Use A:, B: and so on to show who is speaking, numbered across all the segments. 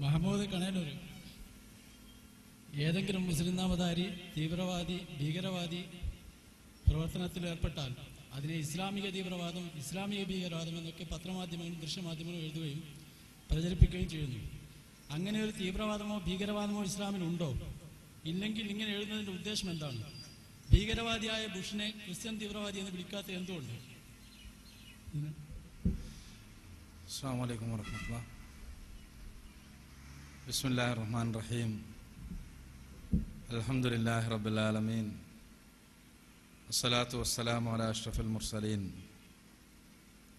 A: മഹമ്മൂദ് കണേലൂര്. ഏതെങ്കിലും മുസ്ലിം നാമധാരി തീവ്രവാദി ഭീകരവാദി പ്രവർത്തനത്തിൽ ഏർപ്പെട്ടാൽ അതിനെ ഇസ്ലാമിക തീവ്രവാദം ഇസ്ലാമിക ഭീകരവാദം എന്നൊക്കെ പത്രമാധ്യമങ്ങളും ദൃശ്യമാധ്യമങ്ങളും എഴുതുകയും പ്രചരിപ്പിക്കുകയും ചെയ്യുന്നു. അങ്ങനെ ഒരു തീവ്രവാദമോ ഭീകരവാദമോ ഇസ്ലാമിലുണ്ടോ ഇല്ലെങ്കിൽ ഇങ്ങനെ എഴുതുന്നതിന്റെ ഉദ്ദേശം എന്താണ്? ഭീകരവാദിയായ ബുഷിനെ ക്രിസ്ത്യൻ തീവ്രവാദി എന്ന് വിളിക്കാത്ത എന്തുകൊണ്ട്?
B: അസ്സാം വലൈക്കും വാഹമത്തുള്ള بسم الله الرحمن الرحيم الحمد لله رب العالمين الصلاة والسلام على أشرف المرسلين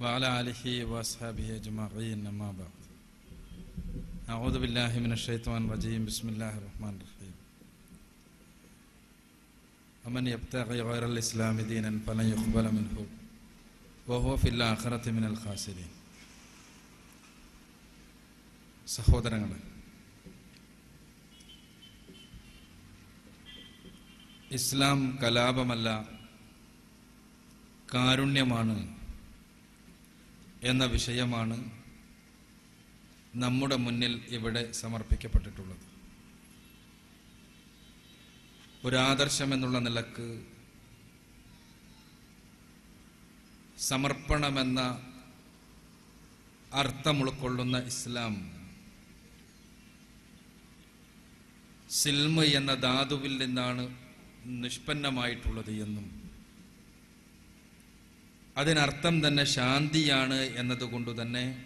B: وعلى آله وأصحابه أجمعين أما بعد أعوذ بالله من الشيطان الرجيم بسم الله الرحمن الرحيم ومن يبتغي غير الإسلام دينا فلن يقبل منه وهو في الآخرة من الخاسرين സഹോദരങ്ങളെ ഇസ്ലാം കലാപമല്ല കാരുണ്യമാണ് എന്ന വിഷയമാണ് നമ്മുടെ മുന്നിൽ ഇവിടെ സമർപ്പിക്കപ്പെട്ടിട്ടുള്ളത്. ഒരാദർശം എന്നുള്ള നിലയ്ക്ക് സമർപ്പണമെന്ന അർത്ഥം ഉൾക്കൊള്ളുന്ന ഇസ്ലാം സിൽമ എന്ന ധാതുവിൽ നിന്നാണ് നിഷ്പന്നമായിട്ടുള്ളത് എന്നും. അതിനർത്ഥം തന്നെ ശാന്തിയാണ് എന്നതുകൊണ്ട് തന്നെ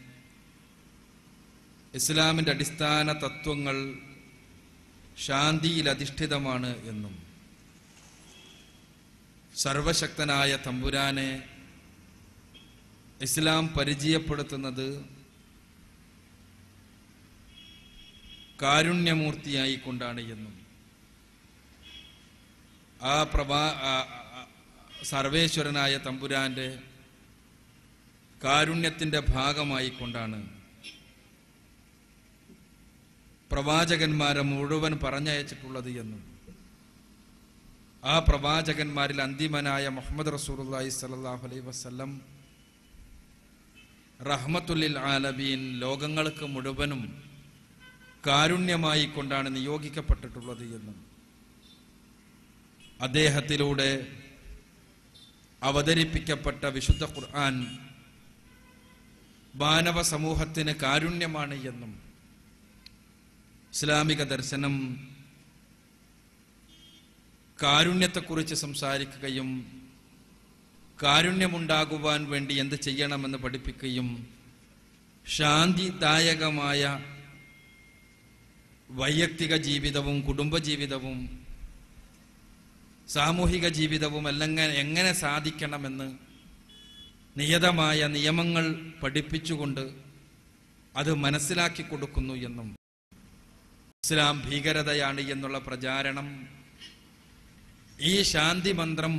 B: ഇസ്ലാമിന്റെ അടിസ്ഥാന തത്വങ്ങൾ ശാന്തിയിൽ അധിഷ്ഠിതമാണ് എന്നും. സർവശക്തനായ തമ്പുരാനെ ഇസ്ലാം പരിചയപ്പെടുത്തുന്നത് കാരുണ്യമൂർത്തിയായിക്കൊണ്ടാണ് എന്നും. ആ പ്രഭാ സർവേശ്വരനായ തമ്പുരാന്റെ കാരുണ്യത്തിന്റെ ഭാഗമായി കൊണ്ടാണ് പ്രവാചകന്മാരെ മുഴുവൻ പറഞ്ഞയച്ചിട്ടുള്ളത് എന്നും ആ പ്രവാചകന്മാരിൽ അന്തിമനായ മുഹമ്മദ് റസൂലുള്ളാഹി സ്വല്ലല്ലാഹു അലൈഹി വസല്ലം റഹ്മത്തുല്ലിൽ ആലബീൻ ലോകങ്ങൾക്ക് മുഴുവനും കാരുണ്യമായി കൊണ്ടാണ് നിയോഗിക്കപ്പെട്ടിട്ടുള്ളത് എന്നും. അദ്ദേഹത്തിലൂടെ അവതരിപ്പിക്കപ്പെട്ട വിശുദ്ധ ഖുർആൻ മാനവ സമൂഹത്തിന് കാരുണ്യമാണ് എന്നും ഇസ്ലാമിക ദർശനം കാരുണ്യത്തെക്കുറിച്ച് സംസാരിക്കുകയും കാരുണ്യമുണ്ടാകുവാൻ വേണ്ടി എന്ത് ചെയ്യണമെന്ന് പഠിപ്പിക്കുകയും ശാന്തിദായകമായ വൈയക്തിക ജീവിതവും കുടുംബജീവിതവും സാമൂഹിക ജീവിതവും അല്ലെങ്കിൽ എങ്ങനെ സാധിക്കണമെന്ന് നിയതമായ നിയമങ്ങൾ പഠിപ്പിച്ചുകൊണ്ട് അത് മനസ്സിലാക്കി കൊടുക്കുന്നു എന്നും. ഇസ്ലാം ഭീകരതയാണ് എന്നുള്ള പ്രചാരണം ഈ ശാന്തി മന്ത്രം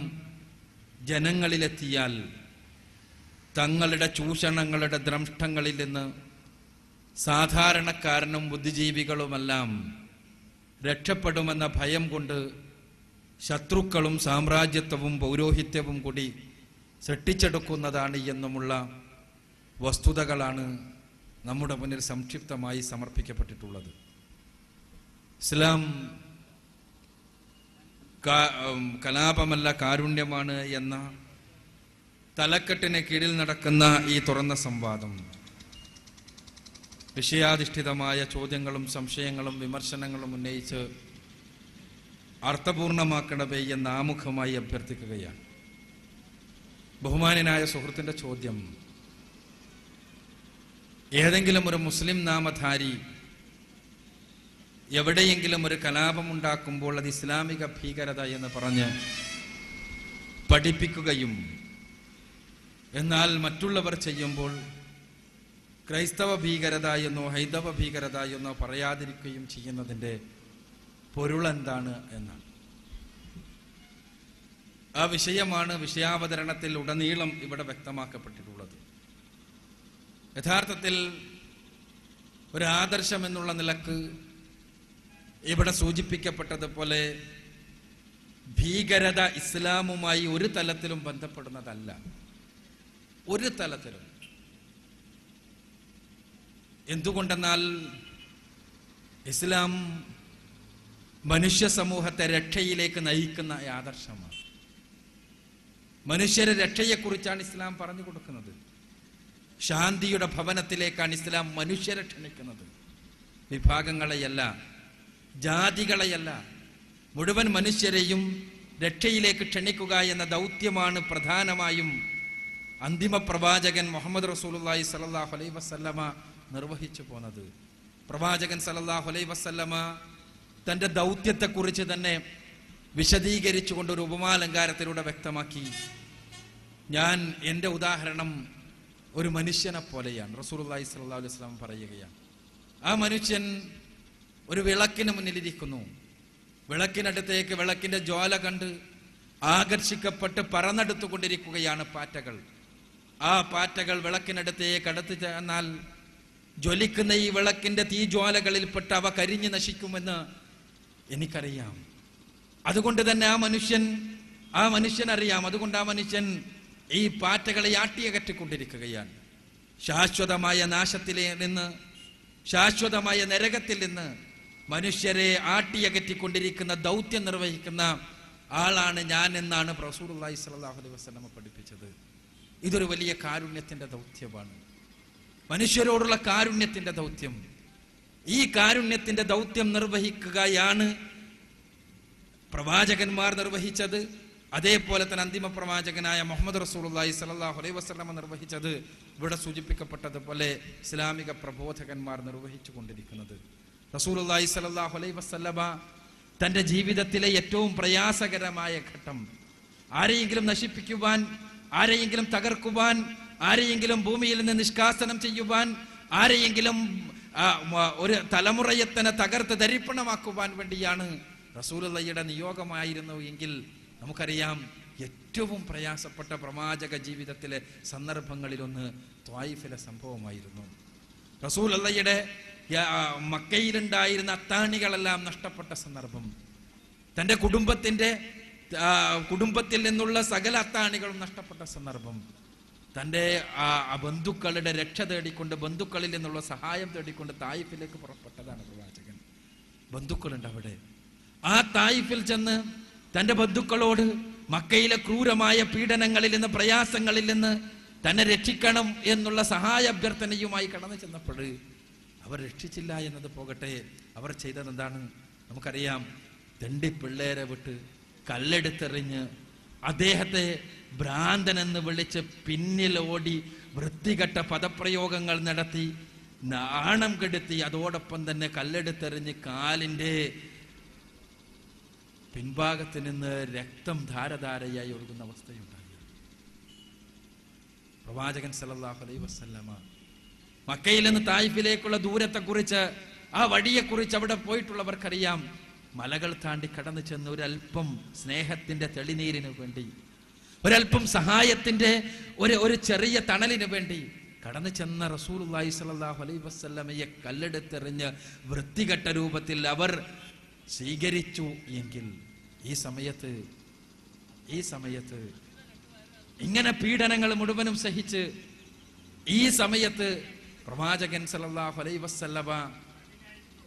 B: ജനങ്ങളിലെത്തിയാൽ തങ്ങളുടെ ചൂഷണങ്ങളുടെ ദ്രംഷ്ടങ്ങളിൽ നിന്ന് സാധാരണക്കാരനും ബുദ്ധിജീവികളുമെല്ലാം രക്ഷപ്പെടുമെന്ന ഭയം കൊണ്ട് ശത്രുക്കളും സാമ്രാജ്യത്വവും പൗരോഹിത്യവും കൂടി സൃഷ്ടിച്ചെടുക്കുന്നതാണ് എന്നുമുള്ള വസ്തുതകളാണ് നമ്മുടെ മുന്നിൽ സംക്ഷിപ്തമായി സമർപ്പിക്കപ്പെട്ടിട്ടുള്ളത്. ഇസ്ലാം കലാപമല്ല കാരുണ്യമാണ് എന്ന തലക്കെട്ടിന് കീഴിൽ നടക്കുന്ന ഈ തുറന്ന സംവാദം. വിഷയാധിഷ്ഠിതമായ ചോദ്യങ്ങളും സംശയങ്ങളും വിമർശനങ്ങളും ഉന്നയിച്ച് അർത്ഥപൂർണമാക്കണമേ എന്ന് ആമുഖമായി അഭ്യർത്ഥിക്കുകയാണ്. ബഹുമാനായ സുഹൃത്തിന്റെ ചോദ്യം ഏതെങ്കിലും ഒരു മുസ്ലിം നാമധാരി എവിടെയെങ്കിലും ഒരു കലാപമുണ്ടാക്കുമ്പോൾ അത് ഇസ്ലാമിക ഭീകരത എന്ന് പറഞ്ഞ് പഠിപ്പിക്കുകയും എന്നാൽ മറ്റുള്ളവർ ചെയ്യുമ്പോൾ ക്രൈസ്തവ ഭീകരത എന്നോ ഹൈന്ദവ ഭീകരത എന്നോ പറയാതിരിക്കുകയും ചെയ്യുന്നതിന്റെ പൊരുളെന്താണ് എന്നാണ്. ആ വിഷയമാണ് വിഷയാവതരണത്തിൽ ഉടനീളം ഇവിടെ വ്യക്തമാക്കപ്പെട്ടിട്ടുള്ളത്. യഥാർത്ഥത്തിൽ ഒരു ആദർശം എന്നുള്ള നിലയ്ക്ക് ഇവിടെ സൂചിപ്പിക്കപ്പെട്ടതുപോലെ ഭീകരത ഇസ്ലാമുമായി ഒരു തലത്തിലും ബന്ധപ്പെടുന്നതല്ല. ഒരു തലത്തിലും. എന്തുകൊണ്ടെന്നാൽ ഇസ്ലാം മനുഷ്യ സമൂഹത്തെ രക്ഷയിലേക്ക് നയിക്കുന്ന ആദർശമാണ്. മനുഷ്യരെ രക്ഷയെക്കുറിച്ചാണ് ഇസ്ലാം പറഞ്ഞു കൊടുക്കുന്നത്. ശാന്തിയുടെ ഭവനത്തിലേക്കാണ് ഇസ്ലാം മനുഷ്യരെ ക്ഷണിക്കുന്നത്. വിഭാഗങ്ങളെയല്ല ജാതികളെയല്ല മുഴുവൻ മനുഷ്യരെയും രക്ഷയിലേക്ക് ക്ഷണിക്കുക എന്ന ദൗത്യമാണ് പ്രധാനമായും അന്തിമ പ്രവാചകൻ മുഹമ്മദ് റസൂലുള്ളാഹി സലല്ലാഹു അലൈഹി വസല്ലമ നിർവഹിച്ചു പോന്നത്. പ്രവാചകൻ സലല്ലാഹു അലൈഹി വസല്ലമ തന്റെ ദൗത്യത്തെക്കുറിച്ച് തന്നെ വിശദീകരിച്ചുകൊണ്ട് ഒരു ഉപമാലങ്കാരത്തിലൂടെ വ്യക്തമാക്കി. ഞാൻ എന്റെ ഉദാഹരണം ഒരു മനുഷ്യനെ പോലെയാണ്. റസൂലുള്ളാഹി സ്വല്ലല്ലാഹു അലൈഹി വസല്ലം പറയുകയാണ്. ആ മനുഷ്യൻ ഒരു വിളക്കിന് മുന്നിലിരിക്കുന്നു. വിളക്കിനടുത്തേക്ക് വിളക്കിന്റെ ജ്വാല കണ്ട് ആകർഷിക്കപ്പെട്ട് പറന്നെടുത്തുകൊണ്ടിരിക്കുകയാണ് പാറ്റകൾ. ആ പാറ്റകൾ വിളക്കിനടുത്തേക്ക് അടുത്ത് ചെന്നാൽ ജ്വലിക്കുന്ന ഈ വിളക്കിന്റെ തീജ്വാലകളിൽപ്പെട്ട് അവ കരിഞ്ഞു നശിക്കുമെന്ന് എനിക്കറിയാം. അതുകൊണ്ട് തന്നെ ആ മനുഷ്യൻ ആ മനുഷ്യൻ അറിയാം. അതുകൊണ്ട് ആ മനുഷ്യൻ ഈ പാറ്റകളെ ആട്ടിയകറ്റിക്കൊണ്ടിരിക്കുകയാണ് ശാശ്വതമായ നാശത്തിലെ നിന്ന് ശാശ്വതമായ നരകത്തിൽ നിന്ന് മനുഷ്യരെ ആട്ടിയകറ്റിക്കൊണ്ടിരിക്കുന്ന ദൗത്യം നിർവഹിക്കുന്ന ആളാണ് ഞാൻ എന്നാണ് റസൂലുള്ളാഹി സ്വല്ലല്ലാഹു അലൈഹി വസല്ലമ പഠിപ്പിച്ചത്. ഇതൊരു വലിയ കാരുണ്യത്തിന്റെ ദൗത്യമാണ്. മനുഷ്യരോടുള്ള കാരുണ്യത്തിന്റെ ദൗത്യം. ഈ കാരുണ്യത്തിന്റെ ദൗത്യം നിർവഹിക്കുകയാണ് പ്രവാചകന്മാർ നിർവഹിച്ചത്. അതേപോലെ തന്നെ അന്തിമ പ്രവാചകനായ മുഹമ്മദ് റസൂലുള്ളാഹി സ്വല്ലല്ലാഹു അലൈഹി വസ്ലമ നിർവഹിച്ചത്. ഇവിടെ സൂചിപ്പിക്കപ്പെട്ടതുപോലെ ഇസ്ലാമിക പ്രബോധകന്മാർ നിർവഹിച്ചു കൊണ്ടിരിക്കുന്നത്. റസൂലുള്ളാഹി സ്വല്ലല്ലാഹു അലൈഹി വസ്ലമ തന്റെ ജീവിതത്തിലെ ഏറ്റവും പ്രയാസകരമായ ഘട്ടം. ആരെയെങ്കിലും നശിപ്പിക്കുവാൻ ആരെയെങ്കിലും തകർക്കുവാൻ ആരെയെങ്കിലും ഭൂമിയിൽ നിന്ന് നിഷ്കാസനം ചെയ്യുവാൻ ആരെയെങ്കിലും ഒരു തലമുറയെ തന്നെ തകർത്ത് ധരിപ്പണമാക്കുവാൻ വേണ്ടിയാണ് റസൂലയുടെ നിയോഗമായിരുന്നു എങ്കിൽ നമുക്കറിയാം ഏറ്റവും പ്രയാസപ്പെട്ട പ്രവാചക ജീവിതത്തിലെ സന്ദർഭങ്ങളിലൊന്ന് ത്വായിഫിലെ സംഭവമായിരുന്നു. റസൂൽ അള്ളയുടെ മക്കയിലുണ്ടായിരുന്ന അത്താണികളെല്ലാം നഷ്ടപ്പെട്ട സന്ദർഭം. തന്റെ കുടുംബത്തിന്റെ കുടുംബത്തിൽ നിന്നുള്ള സകല അത്താണികളും നഷ്ടപ്പെട്ട സന്ദർഭം. തന്റെ ബന്ധുക്കളുടെ രക്ഷ തേടിക്കൊണ്ട് ബന്ധുക്കളിൽ നിന്നുള്ള സഹായം തേടിക്കൊണ്ട് തായിഫിലേക്ക് പുറപ്പെട്ടതാണ് പ്രവാചകൻ ബന്ധുക്കളുണ്ട് അവിടെ ആ തായിഫിൽ ചെന്ന് തന്റെ ബന്ധുക്കളോട് മക്കയിലെ ക്രൂരമായ പീഡനങ്ങളിൽ നിന്ന് പ്രയാസങ്ങളിൽ നിന്ന് തന്നെ രക്ഷിക്കണം എന്നുള്ള സഹായ അഭ്യർത്ഥനയുമായി കടന്നു ചെന്നപ്പോൾ അവർ രക്ഷിച്ചില്ല എന്നത് പോകട്ടെ. അവർ ചെയ്തത് എന്താണ്? നമുക്കറിയാം തെണ്ടി പിള്ളേരെ വിട്ട് കല്ലെടുത്തെറിഞ്ഞ് അദ്ദേഹത്തെ ഭ്രാന്തനെന്ന് വിളിച്ച് പിന്നിൽ ഓടി വൃത്തികെട്ട പദപ്രയോഗങ്ങൾ നടത്തി നാണം കെടുത്തി അതോടൊപ്പം തന്നെ കല്ലെടുത്തെറിഞ്ഞ് കാലിന്റെ പിൻഭാഗത്ത് നിന്ന് രക്തം ധാരധാരയായി ഒഴുകുന്ന അവസ്ഥയുണ്ടായി. പ്രവാചകൻ സല്ലല്ലാഹു അലൈഹി വസല്ലമ മക്കയിൽ നിന്ന് തായിഫിലേക്കുള്ള ദൂരത്തെക്കുറിച്ച് ആ വഴിയെക്കുറിച്ച് അവിടെ പോയിട്ടുള്ളവർക്കറിയാം. മലകൾ താണ്ടി കടന്നു ചെന്ന് ഒരല്പം സ്നേഹത്തിന്റെ തെളിനീരിന് വേണ്ടി ഒരല്പം സഹായത്തിന്റെ ഒരു ഒരു ചെറിയ തണലിന് വേണ്ടി കടന്നു ചെന്ന സ്വല്ലല്ലാഹു അലൈഹി വസ്ലമയെ കല്ലെടുത്തെറിഞ്ഞ് വൃത്തികെട്ട രൂപത്തിൽ അവർ സ്വീകരിച്ചു എങ്കിൽ ഈ സമയത്ത് ഈ സമയത്ത് ഇങ്ങനെ പീഡനങ്ങൾ മുഴുവനും സഹിച്ച് ഈ സമയത്ത് പ്രവാചകൻ സലല്ലാഹു അലൈ വസല്ലമ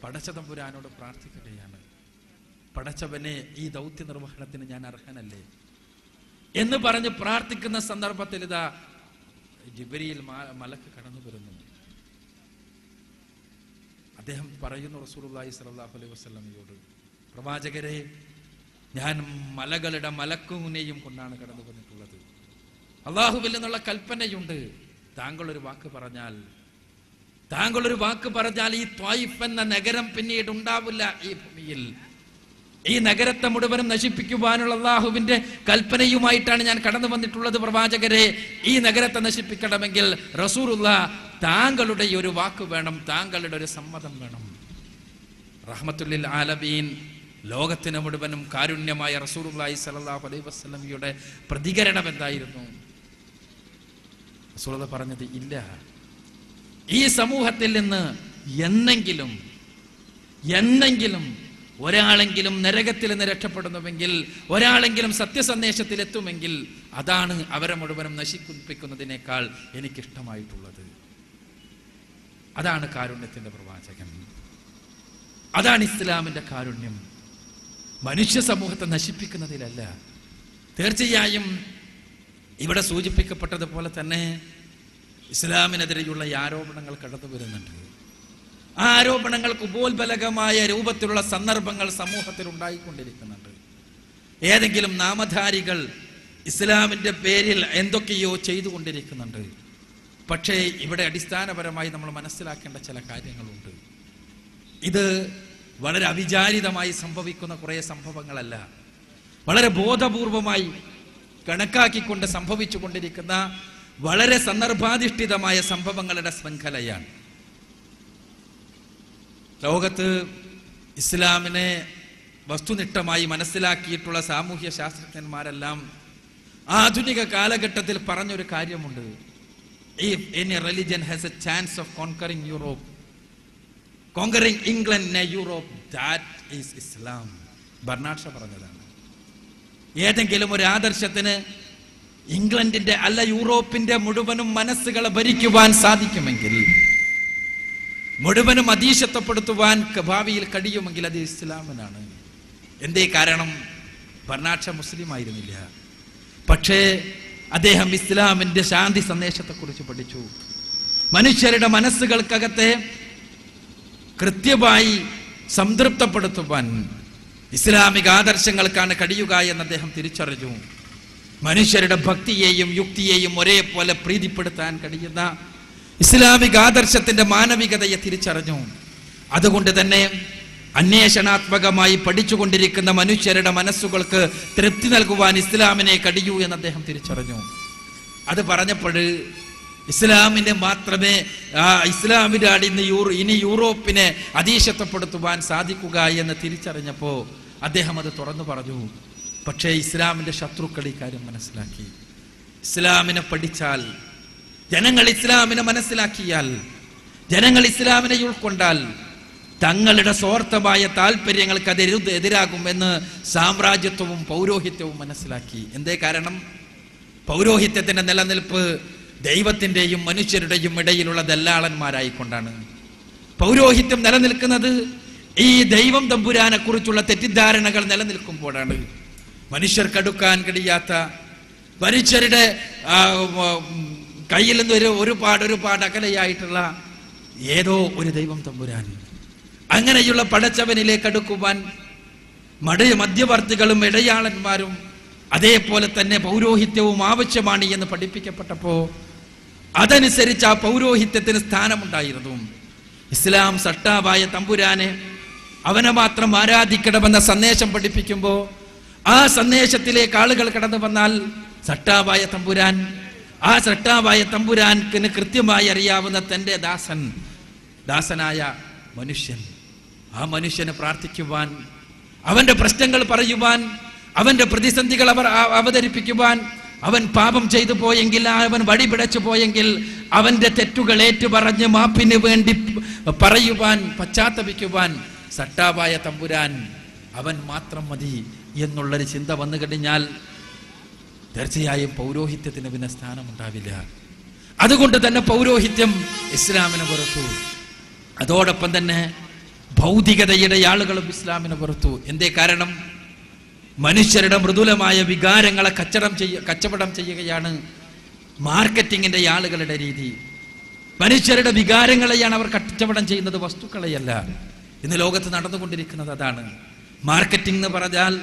B: പടച്ചതമ്പുരാനോട് പ്രാർത്ഥിക്കുകയാണ്. പടച്ചവനെ ഈ ദൗത്യ നിർവഹണത്തിന് ഞാൻ അർഹനല്ലേ? എന്ന് പറഞ്ഞ് പ്രാർത്ഥിക്കുന്ന സന്ദർഭത്തിൽ ഇതാ ജിബരിയിൽ മലക്ക് കടന്നു വരുന്നു അദ്ദേഹം പറയുന്നു റസൂലുള്ളാഹി സ്വല്ലല്ലാഹു അലൈഹി വസല്ലമയോട് പ്രവാചകരെ ഞാൻ മലകളുടെ മലക്കൂനെയും കൊണ്ടാണ് കടന്നു വന്നിട്ടുള്ളത്. അള്ളാഹുവിൽ നിന്നുള്ള കൽപ്പനയുണ്ട്. താങ്കൾ ഒരു വാക്ക് പറഞ്ഞാൽ താങ്കൾ ഒരു വാക്ക് പറഞ്ഞാൽ ഈ ത്വായിഫ് എന്ന നഗരം പിന്നീട് ഉണ്ടാവില്ല ഈ ഭൂമിയിൽ. ഈ നഗരത്തെ മുഴുവനും നശിപ്പിക്കുവാനുള്ള അള്ളാഹുവിന്റെ കൽപ്പനയുമായിട്ടാണ് ഞാൻ കടന്നു വന്നിട്ടുള്ളത് പ്രവാചകരെ. ഈ നഗരത്തെ നശിപ്പിക്കണമെങ്കിൽ റസൂലുള്ള താങ്കളുടെ ഒരു വാക്ക് വേണം താങ്കളുടെ ഒരു സമ്മതം വേണം. റഹ്മത്തുല്ലിൽ ആലബീൻ ലോകത്തിന് മുഴുവനും കാരുണ്യമായ റസൂറുല്ലായി സ്വല്ലല്ലാഹു അലൈ വസ്ലമിയുടെ പ്രതികരണം എന്തായിരുന്നു? റസൂലുള്ള പറഞ്ഞത് ഇല്ല. ഈ സമൂഹത്തിൽ നിന്ന് എന്നെങ്കിലും എന്നെങ്കിലും ഒരാളെങ്കിലും നരകത്തിൽ നിന്ന് രക്ഷപ്പെടുന്നുവെങ്കിൽ ഒരാളെങ്കിലും സത്യസന്ദേശത്തിൽ എത്തുമെങ്കിൽ അതാണ് അവരെ മുഴുവനും നശിപ്പിക്കുന്നതിനേക്കാൾ എനിക്കിഷ്ടമായിട്ടുള്ളത്. അതാണ് കാരുണ്യത്തിന്റെ പ്രവാചകൻ അതാണ് ഇസ്ലാമിന്റെ കാരുണ്യം. മനുഷ്യ സമൂഹത്തെ നശിപ്പിക്കുന്നതിലല്ല. തീർച്ചയായും ഇവിടെ സൂചിപ്പിക്കപ്പെട്ടതുപോലെ തന്നെ ഇസ്ലാമിനെതിരെയുള്ള ഈ ആരോപണങ്ങൾ കടന്നു വരുന്നുണ്ട് ആരോപണങ്ങൾക്ക് ഉപോത്ബലകമായ രൂപത്തിലുള്ള സന്ദർഭങ്ങൾ സമൂഹത്തിൽ ഉണ്ടായിക്കൊണ്ടിരിക്കുന്നുണ്ട്. ഏതെങ്കിലും നാമധാരികൾ ഇസ്ലാമിന്റെ പേരിൽ എന്തൊക്കെയോ ചെയ്തുകൊണ്ടിരിക്കുന്നുണ്ട്. പക്ഷേ ഇവിടെ അടിസ്ഥാനപരമായി നമ്മൾ മനസ്സിലാക്കേണ്ട ചില കാര്യങ്ങളുണ്ട്. ഇത് വളരെ അവിചാരിതമായി സംഭവിക്കുന്ന കുറേ സംഭവങ്ങളല്ല. വളരെ ബോധപൂർവമായി കണക്കാക്കിക്കൊണ്ട് സംഭവിച്ചു കൊണ്ടിരിക്കുന്ന വളരെ സന്ദർഭാധിഷ്ഠിതമായ സംഭവങ്ങളുടെ ശൃംഖലയാണ്. ലോകത്ത് ഇസ്ലാമിനെ വസ്തുനിഷ്ഠമായി മനസ്സിലാക്കിയിട്ടുള്ള സാമൂഹ്യ ശാസ്ത്രജ്ഞന്മാരെല്ലാം ആധുനിക കാലഘട്ടത്തിൽ പറഞ്ഞൊരു കാര്യമുണ്ട്. If any religion has a chance of conquering Europe conquering England Europe that is Islam Bernard Shaw പറഞ്ഞതാണ്. ഏതെങ്കിലും ഒരു ആദർശത്തിന് ഇംഗ്ലണ്ടിന്റെ അല്ല യൂറോപ്പിന്റെ മുഴുവനും മനസ്സുകളെ ഭരിക്കുവാൻ സാധിക്കുമെങ്കിൽ മുഴുവനും അതീശത്വപ്പെടുത്തുവാൻ ക- ഭാവിയിൽ കഴിയുമെങ്കിൽ അത് ഇസ്ലാമിനാണ്. എന്തേ കാരണം? ഭരണാക്ഷ മുസ്ലിം ആയിരുന്നില്ല. പക്ഷേ അദ്ദേഹം ഇസ്ലാമിന്റെ ശാന്തി സന്ദേശത്തെക്കുറിച്ച് പഠിച്ചു. മനുഷ്യരുടെ മനസ്സുകൾക്കകത്തെ കൃത്യമായി സംതൃപ്തപ്പെടുത്തുവാൻ ഇസ്ലാമിക ആദർശങ്ങൾക്കാണ് കഴിയുക എന്ന് അദ്ദേഹം തിരിച്ചറിഞ്ഞു. മനുഷ്യരുടെ ഭക്തിയെയും യുക്തിയെയും ഒരേപോലെ പ്രീതിപ്പെടുത്താൻ കഴിയുന്ന ഇസ്ലാമിക ആദർശത്തിന്റെ മാനവികതയെ തിരിച്ചറിഞ്ഞു. അതുകൊണ്ട് തന്നെ അന്വേഷണാത്മകമായി പഠിച്ചുകൊണ്ടിരിക്കുന്ന മനുഷ്യരുടെ മനസ്സുകൾക്ക് തൃപ്തി നൽകുവാൻ ഇസ്ലാമിനെ കഴിയൂ എന്ന് അദ്ദേഹം തിരിച്ചറിഞ്ഞു. അത് പറഞ്ഞപ്പോൾ ഇസ്ലാമിനെ മാത്രമേ ആ ഇസ്ലാമിന്റെ അടിന്ന് യൂറോ ഇനി യൂറോപ്പിനെ അതീശത്വപ്പെടുത്തുവാൻ സാധിക്കുക എന്ന് തിരിച്ചറിഞ്ഞപ്പോൾ അദ്ദേഹം അത് തുറന്നു പറഞ്ഞു. പക്ഷേ ഇസ്ലാമിന്റെ ശത്രുക്കൾ ഈ കാര്യം മനസ്സിലാക്കി. ഇസ്ലാമിനെ പഠിച്ചാൽ ജനങ്ങൾ ഇസ്ലാമിനെ മനസ്സിലാക്കിയാൽ ജനങ്ങൾ ഇസ്ലാമിനെ ഉൾക്കൊണ്ടാൽ തങ്ങളുടെ സ്വാർത്ഥമായ താല്പര്യങ്ങൾക്ക് അത് എതിരാകും എന്ന് സാമ്രാജ്യത്വവും പൗരോഹിത്യവും മനസ്സിലാക്കി. എന്തേ കാരണം? പൗരോഹിത്യത്തിന്റെ നിലനിൽപ്പ് ദൈവത്തിന്റെയും മനുഷ്യരുടെയും ഇടയിലുള്ള ദല്ലാളന്മാരായിക്കൊണ്ടാണ്. പൗരോഹിത്യം നിലനിൽക്കുന്നത് ഈ ദൈവം തമ്പുരാനെ കുറിച്ചുള്ള തെറ്റിദ്ധാരണകൾ നിലനിൽക്കുമ്പോഴാണ്. മനുഷ്യർക്കടുക്കാൻ കഴിയാത്ത മനുഷ്യരുടെ കയ്യിൽ നിന്ന് ഒരു ഒരുപാട് ഒരുപാട് അകലെയായിട്ടുള്ള ഏതോ ഒരു ദൈവം തമ്പുരാൻ. അങ്ങനെയുള്ള പടച്ചവനിലേക്ക് അടുക്കുവാൻ മട മധ്യവർത്തികളും ഇടയാളന്മാരും അതേപോലെ തന്നെ പൗരോഹിത്യവും ആവശ്യമാണ് എന്ന് പഠിപ്പിക്കപ്പെട്ടപ്പോ അതനുസരിച്ച് ആ പൗരോഹിത്യത്തിന് സ്ഥാനമുണ്ടായിരുന്നു. ഇസ്ലാം സട്ടാവായ തമ്പുരാനെ അവനെ മാത്രം ആരാധിക്കണമെന്ന സന്ദേശം പഠിപ്പിക്കുമ്പോൾ ആ സന്ദേശത്തിലേക്ക് ആളുകൾ കടന്നു വന്നാൽ സട്ടാവായ തമ്പുരാൻ ആ സട്ടാവായ തമ്പുരാൻക്കിന് കൃത്യമായി അറിയാവുന്ന തന്റെ ദാസൻ ദാസനായ മനുഷ്യൻ. ആ മനുഷ്യനെ പ്രാർത്ഥിക്കുവാൻ അവന്റെ പ്രശ്നങ്ങൾ പറയുവാൻ അവന്റെ പ്രതിസന്ധികൾ അവർ അവതരിപ്പിക്കുവാൻ അവൻ പാപം ചെയ്തു പോയെങ്കിൽ അവൻ വഴി പിടച്ചു പോയെങ്കിൽ അവന്റെ തെറ്റുകൾ ഏറ്റു പറഞ്ഞ് മാപ്പിന് വേണ്ടി പറയുവാൻ പശ്ചാത്തപിക്കുവാൻ സട്ടാവായ തമ്പുരാൻ അവൻ മാത്രം മതി എന്നുള്ളൊരു ചിന്ത വന്നു കഴിഞ്ഞാൽ തീർച്ചയായും പൗരോഹിത്യത്തിന് പിന്നെ സ്ഥാനമുണ്ടാവില്ല. അതുകൊണ്ട് തന്നെ പൗരോഹിത്യം ഇസ്ലാമിനെ പുറത്തു. അതോടൊപ്പം തന്നെ ഭൗതികതയുടെ ആളുകളും ഇസ്ലാമിനെ പുറത്തു. എന്തേ കാരണം? മനുഷ്യരുടെ മൃദുലമായ വികാരങ്ങളെ കച്ചടം ചെയ്യ കച്ചവടം ചെയ്യുകയാണ് മാർക്കറ്റിങ്ങിന്റെ ആളുകളുടെ രീതി. മനുഷ്യരുടെ വികാരങ്ങളെയാണ് അവർ കച്ചവടം ചെയ്യുന്നത് വസ്തുക്കളെയല്ല. ഇന്ന് ലോകത്ത് നടന്നുകൊണ്ടിരിക്കുന്നത് അതാണ്. മാർക്കറ്റിംഗ് എന്ന് പറഞ്ഞാൽ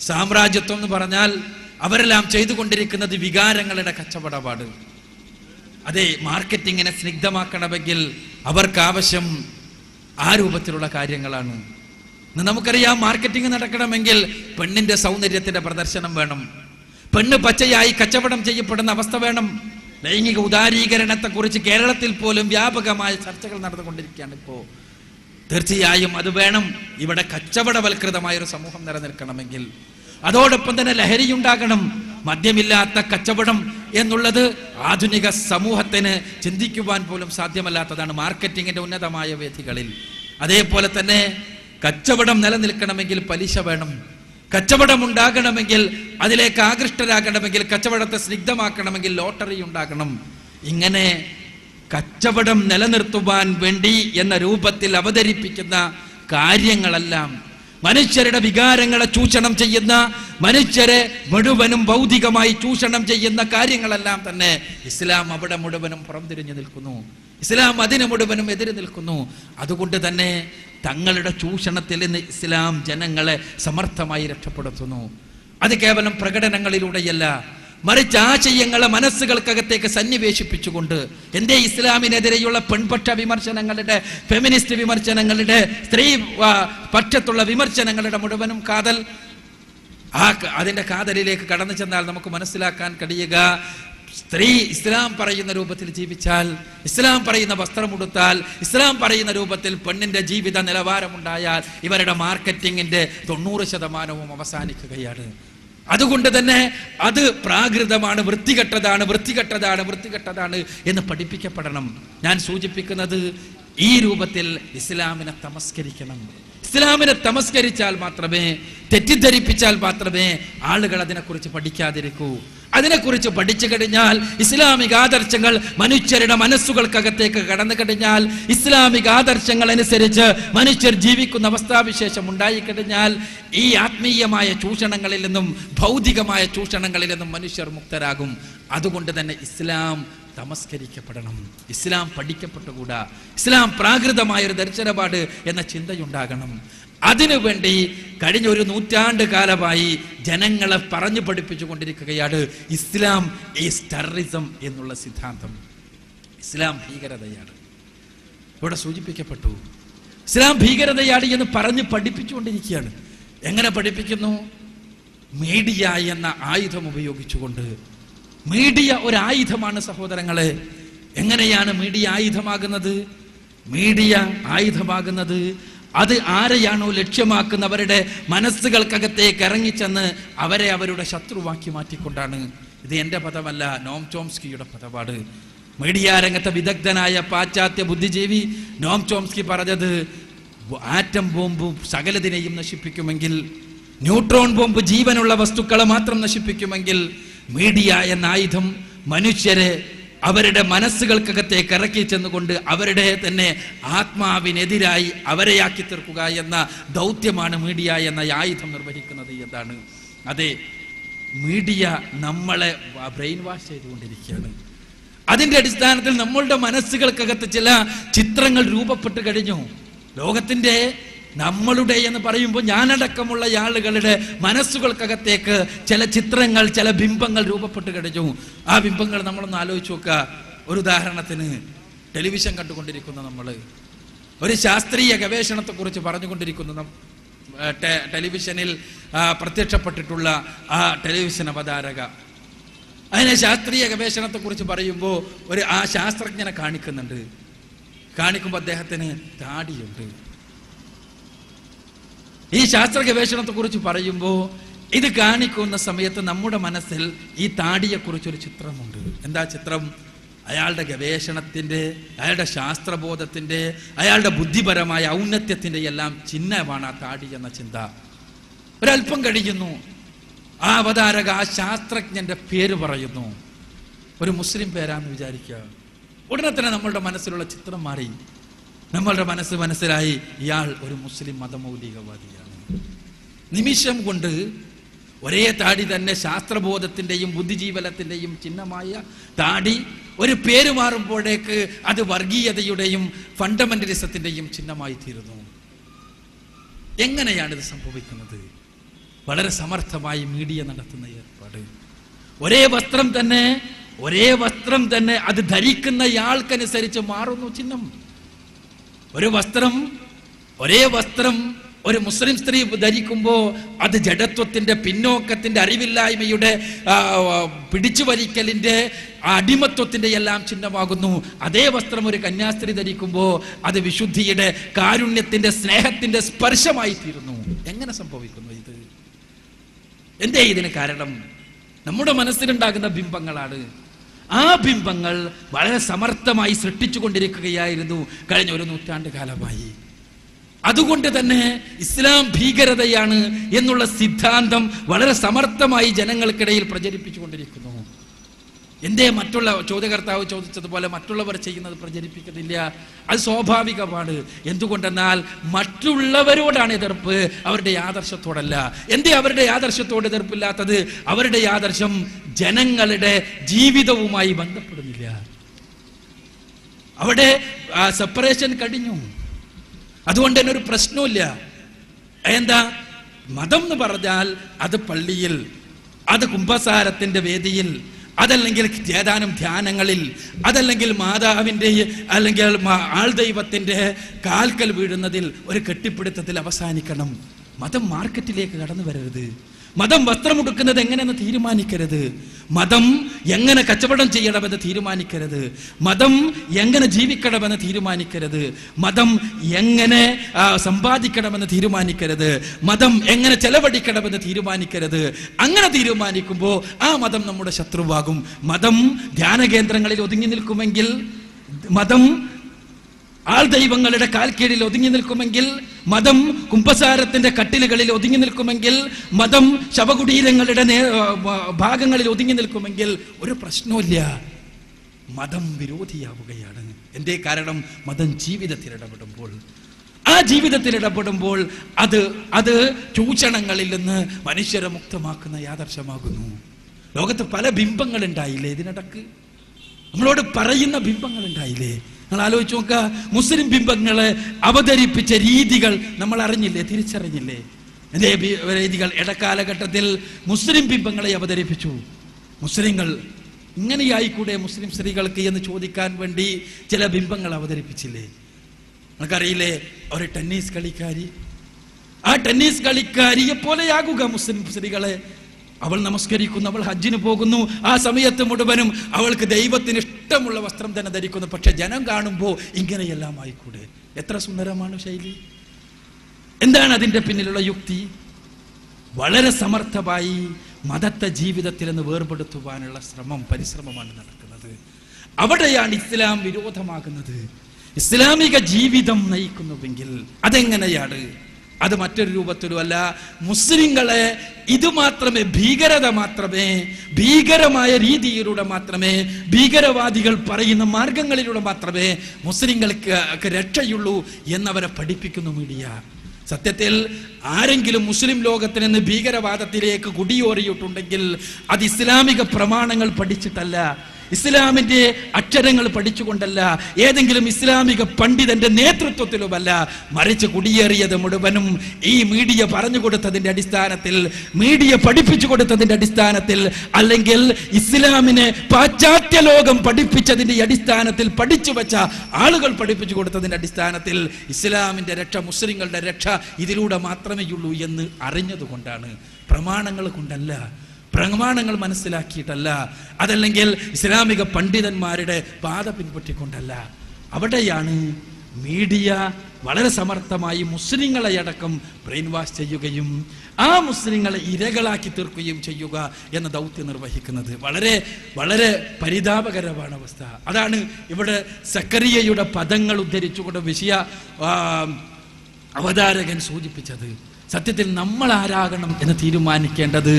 B: സാമ്രാജ്യത്വം എന്ന് പറഞ്ഞാൽ അവരെല്ലാം ചെയ്തുകൊണ്ടിരിക്കുന്നത് വികാരങ്ങളുടെ കച്ചവടപാട് അതെ മാർക്കറ്റിങ്ങിനെ സ്നിഗ്ധമാക്കണമെങ്കിൽ അവർക്ക് ആവശ്യം ആ രൂപത്തിലുള്ള കാര്യങ്ങളാണ്. നമുക്കറിയാം മാർക്കറ്റിംഗ് നടക്കണമെങ്കിൽ പെണ്ണിന്റെ സൗന്ദര്യത്തിന്റെ പ്രദർശനം വേണം. പെണ്ണ് പച്ചയായി കച്ചവടം ചെയ്യപ്പെടുന്ന അവസ്ഥ വേണം. ലൈംഗിക ഉദാരീകരണത്തെക്കുറിച്ച് കേരളത്തിൽ പോലും വ്യാപകമായ ചർച്ചകൾ നടന്നുകൊണ്ടിരിക്കുകയാണ് ഇപ്പോ. തീർച്ചയായും അത് വേണം. ഇവിടെ കച്ചവടവൽകൃതമായ ഒരു സമൂഹം നിലനിൽക്കണമെങ്കിൽ അതോടൊപ്പം തന്നെ ലഹരിയുണ്ടാകണം മദ്യമില്ലാത്ത കച്ചവടം എന്നുള്ളത് ആധുനിക സമൂഹത്തിന് ചിന്തിക്കുവാൻ പോലും സാധ്യമല്ലാത്തതാണ് മാർക്കറ്റിങ്ങിന്റെ ഉന്നതമായ വേദികളിൽ. അതേപോലെ തന്നെ കച്ചവടം നിലനിൽക്കണമെങ്കിൽ പലിശ വേണം. കച്ചവടം ഉണ്ടാകണമെങ്കിൽ അതിലേക്ക് ആകൃഷ്ടരാകണമെങ്കിൽ കച്ചവടത്തെ സ്നിഗ്ധമാക്കണമെങ്കിൽ ലോട്ടറി ഉണ്ടാകണം. ഇങ്ങനെ കച്ചവടം നിലനിർത്തുവാൻ വേണ്ടി എന്ന രൂപത്തിൽ അവതരിപ്പിക്കുന്ന കാര്യങ്ങളെല്ലാം മനുഷ്യരുടെ വികാരങ്ങളെ ചൂഷണം ചെയ്യുന്ന മനുഷ്യരെ മുഴുവനും ഭൗതികമായി ചൂഷണം ചെയ്യുന്ന കാര്യങ്ങളെല്ലാം തന്നെ ഇസ്ലാം അവിടെ മുഴുവനും പുറംതിരിഞ്ഞു നിൽക്കുന്നു. ഇസ്ലാം അതിന് മുഴുവനും എതിര് നിൽക്കുന്നു. അതുകൊണ്ട് തന്നെ തങ്ങളുടെ ചൂഷണത്തിൽ നിന്ന് ഇസ്ലാം ജനങ്ങളെ സമർത്ഥമായി രക്ഷപ്പെടുത്തുന്നു. അത് കേവലം പ്രകടനങ്ങളിലൂടെയല്ല മറിച്ച് ആശയങ്ങളെ മനസ്സുകൾക്കകത്തേക്ക് സന്നിവേശിപ്പിച്ചുകൊണ്ട് എന്റെ ഇസ്ലാമിനെതിരെയുള്ള പെൺപക്ഷ വിമർശനങ്ങളുടെ ഫെമിനിസ്റ്റ് വിമർശനങ്ങളുടെ സ്ത്രീ പക്ഷത്തുള്ള വിമർശനങ്ങളുടെ മുഴുവനും കാതൽ ആ അതിന്റെ കാതലിലേക്ക് കടന്നു ചെന്നാൽ നമുക്ക് മനസ്സിലാക്കാൻ കഴിയുക. സ്ത്രീ ഇസ്ലാം പറയുന്ന രൂപത്തിൽ ജീവിച്ചാൽ ഇസ്ലാം പറയുന്ന വസ്ത്രമുടുത്താൽ ഇസ്ലാം പറയുന്ന രൂപത്തിൽ പെണ്ണിന്റെ ജീവിത നിലവാരമുണ്ടായാൽ ഇവരുടെ മാർക്കറ്റിങ്ങിന്റെ തൊണ്ണൂറ് ശതമാനവും അവസാനിക്കുകയാണ്. അതുകൊണ്ട് തന്നെ അത് പ്രാകൃതമാണ് വൃത്തികെട്ടതാണ് വൃത്തികെട്ടതാണ് വൃത്തികെട്ടതാണ് എന്ന് പഠിപ്പിക്കപ്പെടണം. ഞാൻ സൂചിപ്പിക്കുന്നത് ഈ രൂപത്തിൽ ഇസ്ലാമിനെ തമസ്കരിക്കണം. ഇസ്ലാമിനെ തമസ്കരിച്ചാൽ മാത്രമേ തെറ്റിദ്ധരിപ്പിച്ചാൽ മാത്രമേ ആളുകൾ അതിനെക്കുറിച്ച് പഠിക്കാതിരിക്കൂ. അതിനെക്കുറിച്ച് പഠിച്ചു കഴിഞ്ഞാൽ ഇസ്ലാമിക ആദർശങ്ങൾ മനുഷ്യരുടെ മനസ്സുകൾക്കകത്തേക്ക് കടന്നു കഴിഞ്ഞാൽ ഇസ്ലാമിക ആദർശങ്ങൾ അനുസരിച്ച് മനുഷ്യർ ജീവിക്കുന്ന അവസ്ഥാവിശേഷം ഉണ്ടായിക്കഴിഞ്ഞാൽ ഈ ആത്മീയമായ ചൂഷണങ്ങളിൽ നിന്നും ഭൗതികമായ ചൂഷണങ്ങളിൽ നിന്നും മനുഷ്യർ മുക്തരാകും. അതുകൊണ്ട് തന്നെ ഇസ്ലാം തമസ്കരിക്കപ്പെടണം. ഇസ്ലാം പഠിക്കപ്പെട്ടുകൂടാ. ഇസ്ലാം പ്രാകൃതമായ ഒരു ദർശനപാട് എന്ന ചിന്തയുണ്ടാകണം. അതിനുവേണ്ടി കഴിഞ്ഞ ഒരു നൂറ്റാണ്ട് കാലമായി ജനങ്ങളെ പറഞ്ഞു പഠിപ്പിച്ചു കൊണ്ടിരിക്കുകയാണ് ഇസ്ലാം ഈസ് ടെററിസം എന്നുള്ള സിദ്ധാന്തം. ഇസ്ലാം ഭീകരതയാണ്. ഇവിടെ സൂചിപ്പിക്കപ്പെട്ടു. ഇസ്ലാം ഭീകരതയാണ് എന്ന് പറഞ്ഞ് പഠിപ്പിച്ചുകൊണ്ടിരിക്കുകയാണ് എങ്ങനെ പഠിപ്പിക്കുന്നു? മീഡിയ എന്ന ആയുധം ഉപയോഗിച്ചുകൊണ്ട്. മീഡിയ ഒരു ആയുധമാണ് സഹോദരങ്ങളെ. എങ്ങനെയാണ് മീഡിയ ആയുധമാകുന്നത്? മീഡിയ ആയുധമാകുന്നത് അത് ആരെയാണോ ലക്ഷ്യമാക്കുന്നവരുടെ മനസ്സുകൾക്കകത്തേക്ക് ഇറങ്ങിച്ചെന്ന് അവരെ അവരുടെ ശത്രുവാക്കി മാറ്റിക്കൊണ്ടാണ്. ഇത് എന്റെ പദമല്ല നോം ചോംസ്കിയുടെ പദപാട്. മീഡിയ രംഗത്തെ വിദഗ്ധനായ പാശ്ചാത്യ ബുദ്ധിജീവി നോം ചോംസ്കി പറഞ്ഞത് ആറ്റം ബോംബ് സകലതിനെയും നശിപ്പിക്കുമെങ്കിൽ ന്യൂട്രോൺ ബോംബ് ജീവനുള്ള വസ്തുക്കളെ മാത്രം നശിപ്പിക്കുമെങ്കിൽ മീഡിയ എന്ന ആയുധം മനുഷ്യരെ അവരുടെ മനസ്സുകൾക്കകത്തേക്ക് ഇറക്കി ചെന്നുകൊണ്ട് അവരുടെ തന്നെ ആത്മാവിനെതിരായി അവരെയാക്കി തീർക്കുക എന്ന ദൗത്യമാണ് മീഡിയ എന്ന ആയുധം നിർവഹിക്കുന്നത് എന്താണ് അതെ മീഡിയ നമ്മളെ ബ്രെയിൻ വാഷ് ചെയ്തുകൊണ്ടിരിക്കുകയാണ്. അതിന്റെ അടിസ്ഥാനത്തിൽ നമ്മളുടെ മനസ്സുകൾക്കകത്ത് ചില ചിത്രങ്ങൾ രൂപപ്പെട്ട് കഴിഞ്ഞു. ലോകത്തിന്റെ നമ്മളുടെ എന്ന് പറയുമ്പോൾ ഞാനടക്കമുള്ള ആളുകളുടെ മനസ്സുകൾക്കകത്തേക്ക് ചില ചിത്രങ്ങൾ ചില ബിംബങ്ങൾ രൂപപ്പെട്ട് കഴിഞ്ഞു. ആ ബിംബങ്ങൾ നമ്മളൊന്ന് ആലോചിച്ച് നോക്കുക. ഒരു ഉദാഹരണത്തിന് ടെലിവിഷൻ കണ്ടുകൊണ്ടിരിക്കുന്ന നമ്മൾ ഒരു ശാസ്ത്രീയ ഗവേഷണത്തെക്കുറിച്ച് പറഞ്ഞുകൊണ്ടിരിക്കുന്ന ടെലിവിഷനിൽ പ്രത്യക്ഷപ്പെട്ടിട്ടുള്ള ആ ടെലിവിഷൻ അവതാരക. അതിനെ ശാസ്ത്രീയ ഗവേഷണത്തെക്കുറിച്ച് പറയുമ്പോൾ ഒരു ആ ശാസ്ത്രജ്ഞനെ കാണിക്കുന്നുണ്ട്. കാണിക്കുമ്പോൾ അദ്ദേഹത്തിന് താടിയുണ്ട്. ഈ ശാസ്ത്ര ഗവേഷണത്തെക്കുറിച്ച് പറയുമ്പോൾ ഇത് കാണിക്കുന്ന സമയത്ത് നമ്മുടെ മനസ്സിൽ ഈ താടിയെക്കുറിച്ചൊരു ചിത്രമുണ്ട്. എന്താ ചിത്രം? അയാളുടെ ഗവേഷണത്തിന്റെ അയാളുടെ ശാസ്ത്രബോധത്തിന്റെ അയാളുടെ ബുദ്ധിപരമായ ഔന്നത്യത്തിന്റെ എല്ലാം ചിഹ്നമാണ് ആ താടി എന്ന ചിന്ത. ഒരല്പം കഴിയുന്നു. ആ അവതാരക ആ ശാസ്ത്രജ്ഞന്റെ പേര് പറയുന്നു. ഒരു മുസ്ലിം പേരാന്ന് വിചാരിക്കുക. ഉടനെ തന്നെ നമ്മളുടെ മനസ്സിലുള്ള ചിത്രം മാറി. നമ്മളുടെ മനസ്സ് മനസ്സിലായി ഇയാൾ ഒരു മുസ്ലിം മതമൗലികവാദിയാണ്. നിമിഷം കൊണ്ട് ഒരേ താടി തന്നെ ശാസ്ത്രബോധത്തിന്റെയും ബുദ്ധിജീവനത്തിന്റെയും ചിഹ്നമായ താടി ഒരു പേര് മാറുമ്പോഴേക്ക് അത് വർഗീയതയുടെയും ഫണ്ടമെന്റലിസത്തിന്റെയും ചിഹ്നമായി തീരുന്നു. എങ്ങനെയാണ് ഇത് സംഭവിക്കുന്നത്? വളരെ സമർത്ഥമായി മീഡിയ നടത്തുന്ന ഏർപ്പാട്. ഒരേ വസ്ത്രം തന്നെ ഒരേ വസ്ത്രം തന്നെ അത് ധരിക്കുന്നയാൾക്കനുസരിച്ച് മാറുന്നു ചിഹ്നം. ഒരു വസ്ത്രം ഒരേ വസ്ത്രം ഒരു മുസ്ലിം സ്ത്രീ ധരിക്കുമ്പോൾ അത് ജഡത്വത്തിന്റെ പിന്നോക്കത്തിന്റെ അറിവില്ലായ്മയുടെ പിടിച്ചു വലിക്കലിന്റെ ആ അടിമത്വത്തിന്റെ എല്ലാം ചിഹ്നമാകുന്നു. അതേ വസ്ത്രം ഒരു കന്യാസ്ത്രീ ധരിക്കുമ്പോൾ അത് വിശുദ്ധിയുടെ കാരുണ്യത്തിന്റെ സ്നേഹത്തിന്റെ സ്പർശമായി തീരുന്നു. എങ്ങനെ സംഭവിക്കുന്നു ഇത്? എന്തേ ഇതിന് കാരണം? നമ്മുടെ മനസ്സിലുണ്ടാകുന്ന ബിംബങ്ങളാണ്. ആ ബിംബങ്ങൾ വളരെ സമർത്ഥമായി സൃഷ്ടിച്ചുകൊണ്ടിരിക്കുകയായിരുന്നു കഴിഞ്ഞ ഒരു നൂറ്റാണ്ട് കാലമായി അതുകൊണ്ട് തന്നെ ഇസ്ലാം ഭീകരതയാണ് എന്നുള്ള സിദ്ധാന്തം വളരെ സമർത്ഥമായി ജനങ്ങൾക്കിടയിൽ പ്രചരിപ്പിച്ചുകൊണ്ടിരിക്കുന്നു. എന്തേ മറ്റുള്ള ചോദ്യകർത്താവ് ചോദിച്ചതുപോലെ മറ്റുള്ളവർ ചെയ്യുന്നത് പ്രചരിപ്പിക്കുന്നില്ല. അത് സ്വാഭാവികമാണ്. എന്തുകൊണ്ടെന്നാൽ മറ്റുള്ളവരോടാണ് എതിർപ്പ് അവരുടെ ആദർശത്തോടല്ല. എന്തേ അവരുടെ ആദർശത്തോട് എതിർപ്പില്ലാത്തത്? അവരുടെ ആദർശം ജനങ്ങളുടെ ജീവിതവുമായി ബന്ധപ്പെടുന്നില്ല. അവിടെ സെപ്പറേഷൻ കഴിഞ്ഞു. അതുകൊണ്ട് തന്നെ ഒരു പ്രശ്നമില്ല എന്താ? മതം എന്ന് പറഞ്ഞാൽ അത് പള്ളിയിൽ അത് കുംഭസാരത്തിന്റെ വേദിയിൽ അതല്ലെങ്കിൽ ഏതാനും ധ്യാനങ്ങളിൽ അതല്ലെങ്കിൽ മാതാവിന്റെ അല്ലെങ്കിൽ ആൾദൈവത്തിന്റെ കാൽക്കൽ വീഴുന്നതിൽ ഒരു കെട്ടിപ്പിടുത്തത്തിൽ അവസാനിക്കണം. മതം മാർക്കറ്റിലേക്ക് കടന്നു വരരുത്. മതം വസ്ത്രമുടുക്കുന്നത് എങ്ങനെയെന്ന് തീരുമാനിക്കരുത്. മതം എങ്ങനെ കച്ചവടം ചെയ്യണമെന്ന് തീരുമാനിക്കരുത്. മതം എങ്ങനെ ജീവിക്കണമെന്ന് തീരുമാനിക്കരുത്. മതം എങ്ങനെ സമ്പാദിക്കണമെന്ന് തീരുമാനിക്കരുത്. മതം എങ്ങനെ ചെലവഴിക്കണമെന്ന് തീരുമാനിക്കരുത്. അങ്ങനെ തീരുമാനിക്കുമ്പോൾ ആ മതം നമ്മുടെ ശത്രുവാകും. മതം ധ്യാന കേന്ദ്രങ്ങളിൽ ഒതുങ്ങി നിൽക്കുമെങ്കിൽ മതം ആൾ ദൈവങ്ങളുടെ കാൽക്കീഴിൽ ഒതുങ്ങി നിൽക്കുമെങ്കിൽ മതം കുംഭസാരത്തിന്റെ കട്ടിലുകളിൽ ഒതുങ്ങി നിൽക്കുമെങ്കിൽ മതം ശവകുടീരങ്ങളുടെ ഭാഗങ്ങളിൽ ഒതുങ്ങി നിൽക്കുമെങ്കിൽ ഒരു പ്രശ്നവുമില്ല. മതം വിരോധിയാവുകയാണ്. എന്തേ കാരണം? മതം ജീവിതത്തിൽ ഇടപെടുമ്പോൾ. ആ ജീവിതത്തിൽ ഇടപെടുമ്പോൾ അത് അത് ചൂഷണങ്ങളിൽ നിന്ന് മനുഷ്യരെ മുക്തമാക്കുന്ന യാദർശമാകുന്നു. ലോകത്ത് പല ബിംബങ്ങൾ ഉണ്ടായില്ലേ ഇതിനിടക്ക്? നമ്മളോട് പറയുന്ന ബിംബങ്ങൾ ഉണ്ടായില്ലേ നിങ്ങൾ ആലോചിച്ച് നോക്കുക മുസ്ലിം ബിംബങ്ങളെ അവതരിപ്പിച്ച രീതികൾ നമ്മൾ അറിഞ്ഞില്ലേ തിരിച്ചറിഞ്ഞില്ലേ ബി- രീതികൾ? ഇടക്കാലഘട്ടത്തിൽ മുസ്ലിം ബിംബങ്ങളെ അവതരിപ്പിച്ചു. മുസ്ലിങ്ങൾ ഇങ്ങനെയായിക്കൂടെ മുസ്ലിം സ്ത്രീകൾക്ക് എന്ന് ചോദിക്കാൻ വേണ്ടി ചില ബിംബങ്ങൾ അവതരിപ്പിച്ചില്ലേ? നിങ്ങൾക്കറിയില്ലേ? ഒരു ടെന്നീസ് കളിക്കാരി. ആ ടെന്നീസ് കളിക്കാരിയെ പോലെയാകുക മുസ്ലിം സ്ത്രീകളെ. അവൾ നമസ്കരിക്കുന്നു അവൾ ഹജ്ജിന് പോകുന്നു. ആ സമയത്ത് മുഴുവനും അവൾക്ക് ദൈവത്തിന് ഇഷ്ടമുള്ള വസ്ത്രം തന്നെ ധരിക്കുന്നു. പക്ഷെ ജനം കാണുമ്പോൾ ഇങ്ങനെയെല്ലാം ആയിക്കൂടെ? എത്ര സുന്ദരമാണ് ശൈലി. എന്താണ് അതിന്റെ പിന്നിലുള്ള യുക്തി? വളരെ സമർത്ഥമായി മതത്തെ ജീവിതത്തിൽ നിന്ന് വേർപെടുത്തുവാനുള്ള ശ്രമം പരിശ്രമമാണ് നടക്കുന്നത്. അവിടെയാണ് ഇസ്ലാം വിരോധമാകുന്നത്. ഇസ്ലാമിക ജീവിതം നയിക്കുന്നുവെങ്കിൽ അതെങ്ങനെയാണ്? അത് മറ്റൊരു രൂപത്തിലുമല്ല. മുസ്ലിങ്ങളെ ഇത് മാത്രമേ ഭീകരത മാത്രമേ ഭീകരമായ രീതിയിലൂടെ മാത്രമേ ഭീകരവാദികൾ പറയുന്ന മാർഗങ്ങളിലൂടെ മാത്രമേ മുസ്ലിങ്ങൾക്ക് രക്ഷയുള്ളൂ എന്നവരെ പഠിപ്പിക്കുന്നു മീഡിയ. സത്യത്തിൽ ആരെങ്കിലും മുസ്ലിം ലോകത്തിൽ നിന്ന് ഭീകരവാദത്തിലേക്ക് കുടിയോറിയിട്ടുണ്ടെങ്കിൽ അത് ഇസ്ലാമിക പ്രമാണങ്ങൾ പഠിച്ചിട്ടല്ല. ഇസ്ലാമിന്റെ അക്ഷരങ്ങൾ പഠിച്ചുകൊണ്ടല്ല ഏതെങ്കിലും ഇസ്ലാമിക പണ്ഡിതന്റെ നേതൃത്വത്തിലുമല്ല മറിച്ച് കുടിയേറിയത് മുഴുവനും ഈ മീഡിയ പറഞ്ഞു കൊടുത്തതിന്റെ അടിസ്ഥാനത്തിൽ മീഡിയ പഠിപ്പിച്ചു കൊടുത്തതിന്റെ അടിസ്ഥാനത്തിൽ അല്ലെങ്കിൽ ഇസ്ലാമിനെ പാശ്ചാത്യ ലോകം പഠിപ്പിച്ചതിന്റെ അടിസ്ഥാനത്തിൽ പഠിച്ചു വെച്ച ആളുകൾ പഠിപ്പിച്ചു കൊടുത്തതിന്റെ അടിസ്ഥാനത്തിൽ ഇസ്ലാമിന്റെ രക്ഷ മുസ്ലിങ്ങളുടെ രക്ഷ ഇതിലൂടെ മാത്രമേയുള്ളൂ എന്ന് അറിഞ്ഞതുകൊണ്ടാണ് പ്രമാണങ്ങൾ കൊണ്ടല്ല പ്രമാണങ്ങൾ മനസ്സിലാക്കിയിട്ടല്ല. അതല്ലെങ്കിൽ ഇസ്ലാമിക പണ്ഡിതന്മാരുടെ പാത പിൻപറ്റിക്കൊണ്ടല്ല. അവിടെയാണ് മീഡിയ വളരെ സമർത്ഥമായി മുസ്ലിങ്ങളെ അടക്കം ബ്രെയിൻ വാഷ് ചെയ്യുകയും ആ മുസ്ലിങ്ങളെ ഇരകളാക്കി തീർക്കുകയും ചെയ്യുക എന്ന ദൗത്യം നിർവഹിക്കുന്നത്. വളരെ വളരെ പരിതാപകരമാണ് അവസ്ഥ. അതാണ് ഇവിടെ സക്കറിയയുടെ പദങ്ങൾ ഉദ്ധരിച്ചുകൊണ്ട് വിഷയ അവതാരകൻ സൂചിപ്പിച്ചത്. സത്യത്തിൽ നമ്മൾ ആരാകണം എന്ന് തീരുമാനിക്കേണ്ടത്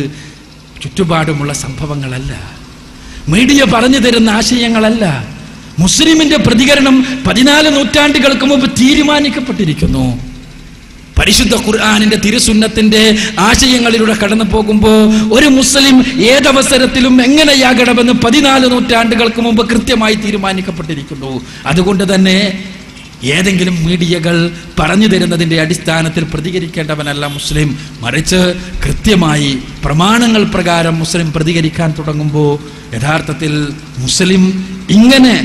B: ചുറ്റുപാടുമുള്ള സംഭവങ്ങളല്ല. മീഡിയ പറഞ്ഞു തരുന്ന ആശയങ്ങളല്ല. മുസ്ലിമിന്റെ പ്രതികരണം പതിനാല് നൂറ്റാണ്ടുകൾക്ക് മുമ്പ് തീരുമാനിക്കപ്പെട്ടിരിക്കുന്നു. പരിശുദ്ധ ഖുർആാനിന്റെ തിരുസുന്നത്തിന്റെ ആശയങ്ങളിലൂടെ കടന്നു പോകുമ്പോൾ ഒരു മുസ്ലിം ഏതവസരത്തിലും എങ്ങനെയാകണമെന്ന് പതിനാല് നൂറ്റാണ്ടുകൾക്ക് മുമ്പ് കൃത്യമായി തീരുമാനിക്കപ്പെട്ടിരിക്കുന്നു. അതുകൊണ്ട് തന്നെ ഏതെങ്കിലും മീഡിയകൾ പറഞ്ഞു തരുന്നതിന്റെ അടിസ്ഥാനത്തിൽ പ്രതികരിക്കേണ്ടവനല്ല മുസ്ലിം. മറിച്ച് കൃത്യമായി പ്രമാണങ്ങൾ പ്രകാരം മുസ്ലിം പ്രതികരിക്കാൻ തുടങ്ങുമ്പോൾ യഥാർത്ഥത്തിൽ മുസ്ലിം ഇങ്ങനെ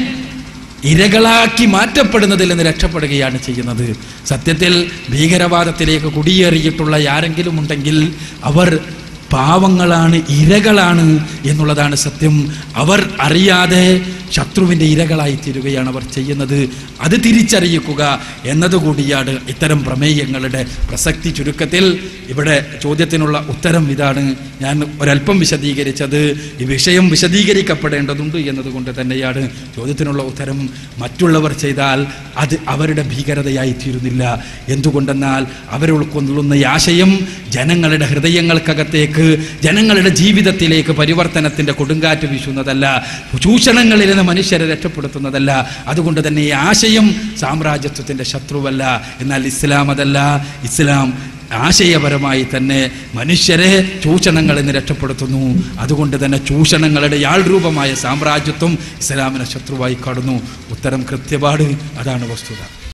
B: ഇരകളാക്കി മാറ്റപ്പെടുന്നതിൽ നിന്ന് രക്ഷപ്പെടുകയാണ് ചെയ്യുന്നത്. സത്യത്തിൽ ഭീകരവാദത്തിലേക്ക് കുടിയേറിയിട്ടുള്ള ആരെങ്കിലും ഉണ്ടെങ്കിൽ അവർ പാവങ്ങളാണ് ഇരകളാണ് എന്നുള്ളതാണ് സത്യം. അവർ അറിയാതെ ശത്രുവിന്റെ ഇരകളായി തീരുകയാണ് അവർ ചെയ്യുന്നത്. അത് തിരിച്ചറിയിക്കുക എന്നതുകൂടിയാണ് ഇത്തരം പ്രമേയങ്ങളുടെ പ്രസക്തി ചുരുക്കത്തിൽ. ഇവിടെ ചോദ്യത്തിനുള്ള ഉത്തരം ഇതാണ്. ഞാൻ ഒരല്പം വിശദീകരിച്ചത് ഈ വിഷയം വിശദീകരിക്കപ്പെടേണ്ടതുണ്ട് എന്നതുകൊണ്ട് തന്നെയാണ് ചോദ്യത്തിനുള്ള ഉത്തരം. മറ്റുള്ളവർ ചെയ്താൽ അത് അവരുടെ ഭീകരതയായി തീരുന്നില്ല എന്തുകൊണ്ടെന്നാൽ അവരുൾക്കൊള്ളുന്ന ആശയം ജനങ്ങളുടെ ഹൃദയങ്ങൾക്കകത്തേക്ക് ജനങ്ങളുടെ ജീവിതത്തിലേക്ക് പരിവർത്തനത്തിന്റെ കൊടുങ്കാറ്റ് വീശുന്നതല്ല ചൂഷണങ്ങളിൽ നിന്ന് മനുഷ്യരെ രക്ഷപ്പെടുത്തുന്നതല്ല. അതുകൊണ്ട് തന്നെ ഈ ആശയം സാമ്രാജ്യത്വത്തിന്റെ ശത്രുവല്ല. എന്നാൽ ഇസ്ലാം അതല്ല. ഇസ്ലാം ആശയപരമായി തന്നെ മനുഷ്യരെ ചൂഷണങ്ങളിൽ നിന്ന് രക്ഷപ്പെടുത്തുന്നു. അതുകൊണ്ട് തന്നെ ചൂഷണങ്ങളുടെ യാൾരൂപമായ സാമ്രാജ്യത്വം ഇസ്ലാമിനെ ശത്രുവായി കാണുന്നു. ഉത്തരം കൃത്യപാട്. അതാണ് വസ്തുത.